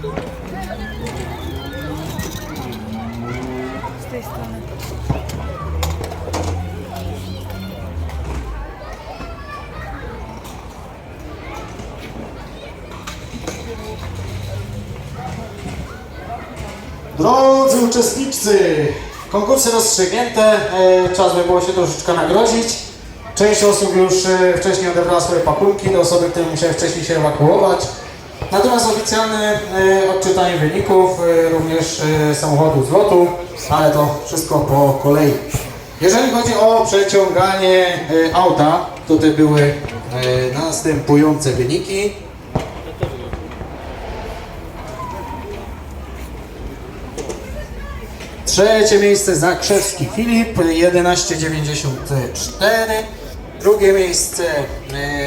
Z tej strony. Drodzy uczestnicy, konkursy rozstrzygnięte, e, czas by było się troszeczkę nagrodzić. Część osób już e, wcześniej odebrała swoje pakunki, te osoby, które musiały wcześniej się ewakuować. Natomiast oficjalne e, odczytanie wyników, e, również e, samochodu z lotu, ale to wszystko po kolei. Jeżeli chodzi o przeciąganie auta, tutaj były następujące wyniki. Trzecie miejsce Zakrzewski Filip 11,94. Drugie miejsce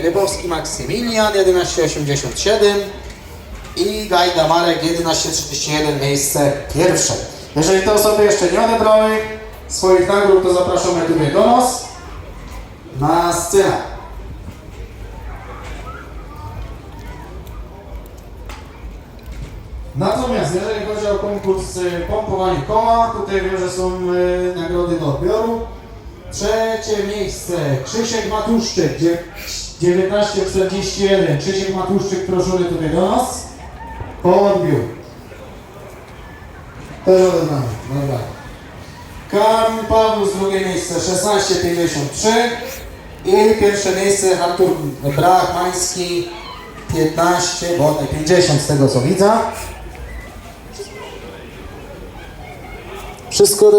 Rybowski Maksymilian 11,87. I Gajda Marek 11,31 miejsce pierwsze. Jeżeli te osoby jeszcze nie odebrały swoich nagród, to zapraszamy tutaj do nas na scenę. Natomiast jeżeli chodzi o konkurs y, pompowanie koła, tutaj wiem, że są y, nagrody do odbioru. Trzecie miejsce Krzysiek Matuszczyk, dzie- 1941. Krzysiek Matuszczyk proszony tutaj do nas. Odbiór. Też odebrany, dobra. Kamil Paweł z drugie miejsce 16,53 i pierwsze miejsce Artur Brachmański 15, bo 50 z tego co widzę. Wszystko